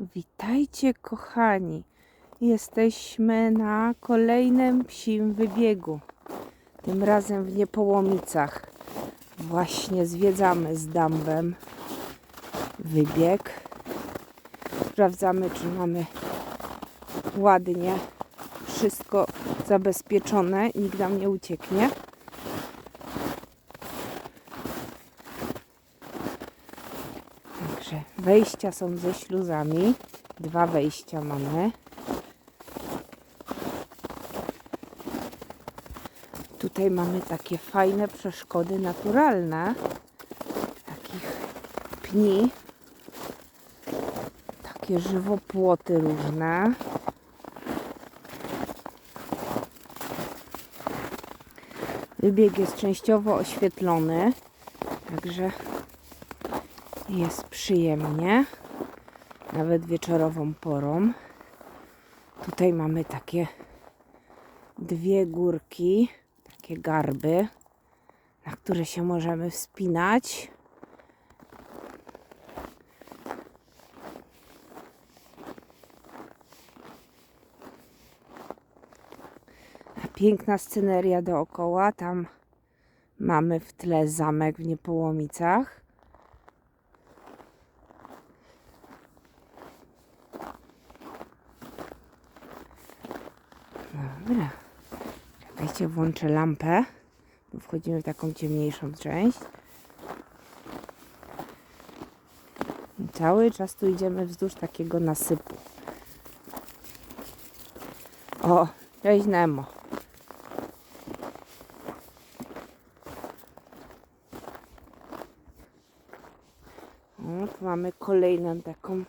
Witajcie, kochani. Jesteśmy na kolejnym psim wybiegu. Tym razem w Niepołomicach. Właśnie zwiedzamy z Dambem wybieg. Sprawdzamy, czy mamy ładnie wszystko zabezpieczone. Nikt nam nie ucieknie. Także wejścia są ze śluzami. Dwa wejścia mamy. Tutaj mamy takie fajne przeszkody naturalne. Takich pni. Takie żywopłoty różne. Wybieg jest częściowo oświetlony. Także jest przyjemnie, nawet wieczorową porą. Tutaj mamy takie dwie górki, takie garby, na które się możemy wspinać. Piękna sceneria dookoła. Tam mamy w tle zamek w Niepołomicach. Dobra. Czekajcie, włączę lampę. Wchodzimy w taką ciemniejszą część. I cały czas tu idziemy wzdłuż takiego nasypu. O, cześć Nemo. O, tu mamy kolejną taką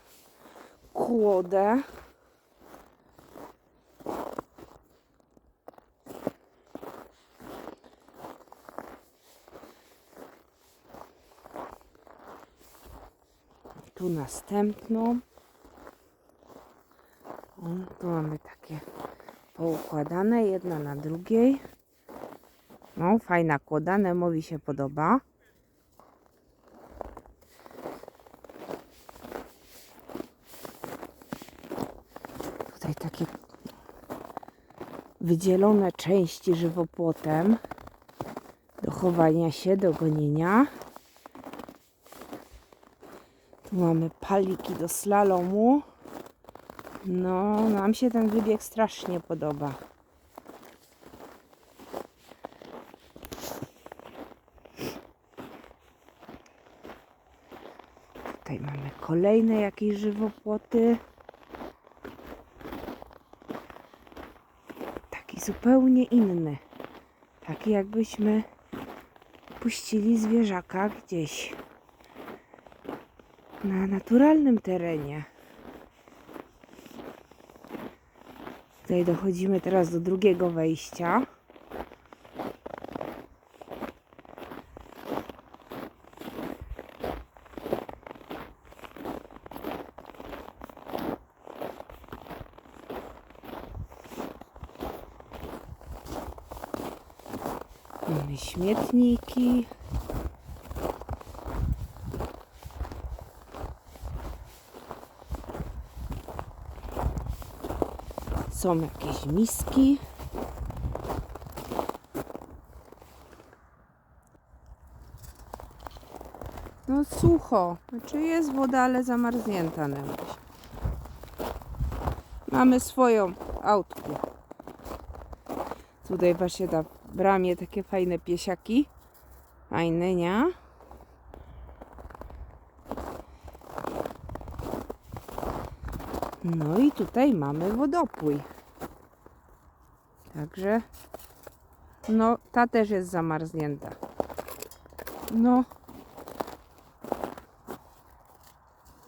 kłodę. Tu następną. O, tu mamy takie poukładane, jedna na drugiej. No, fajna kłoda, Nemowi się podoba. Tutaj takie wydzielone części żywopłotem do chowania się, do gonienia. Tu mamy paliki do slalomu. No, nam się ten wybieg strasznie podoba. Tutaj mamy kolejne jakieś żywopłoty. Taki zupełnie inny. Taki jakbyśmy puścili zwierzaka gdzieś na naturalnym terenie. Tutaj dochodzimy teraz do drugiego wejścia. Mamy śmietniki. Są jakieś miski. No sucho. Znaczy jest woda, ale zamarznięta na razie. Mamy swoją autku. Tutaj właśnie na bramie takie fajne piesiaki. Fajne, nie? No i tutaj mamy wodopój. Także no ta też jest zamarznięta. No.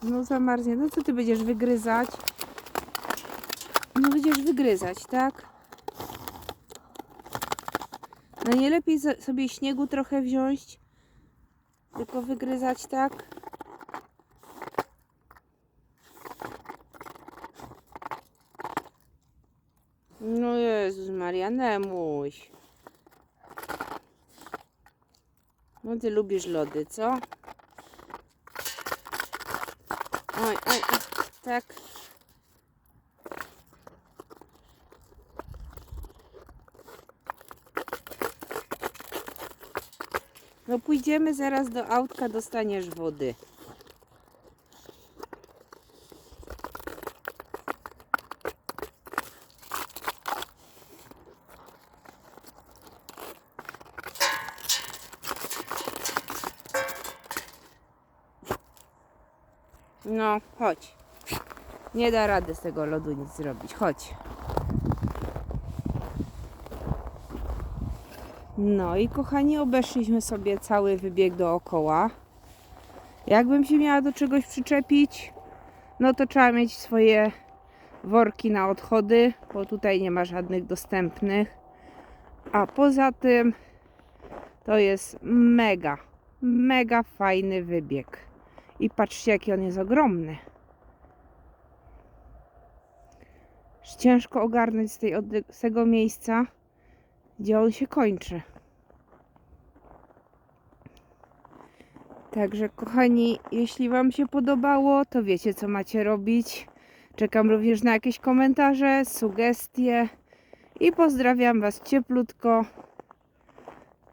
No zamarznięta. No co ty będziesz wygryzać? No będziesz wygryzać, tak? No nie lepiej sobie śniegu trochę wziąć, tylko wygryzać, tak? No Jezus Maria, Nemuś. No ty lubisz lody, co? Oj, oj, oj. tak. No pójdziemy zaraz do autka, dostaniesz wody. No, chodź. Nie da rady z tego lodu nic zrobić. Chodź. No i kochani, obeszliśmy sobie cały wybieg dookoła. Jakbym się miała do czegoś przyczepić, no to trzeba mieć swoje worki na odchody, bo tutaj nie ma żadnych dostępnych. A poza tym to jest mega, mega fajny wybieg. I patrzcie, jaki on jest ogromny. Ciężko ogarnąć z, tej, z tego miejsca, gdzie on się kończy. Także, kochani, jeśli Wam się podobało, to wiecie, co macie robić. Czekam również na jakieś komentarze, sugestie i pozdrawiam Was cieplutko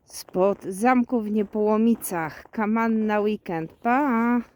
spod zamku w Niepołomicach. Kaman na weekend. Pa!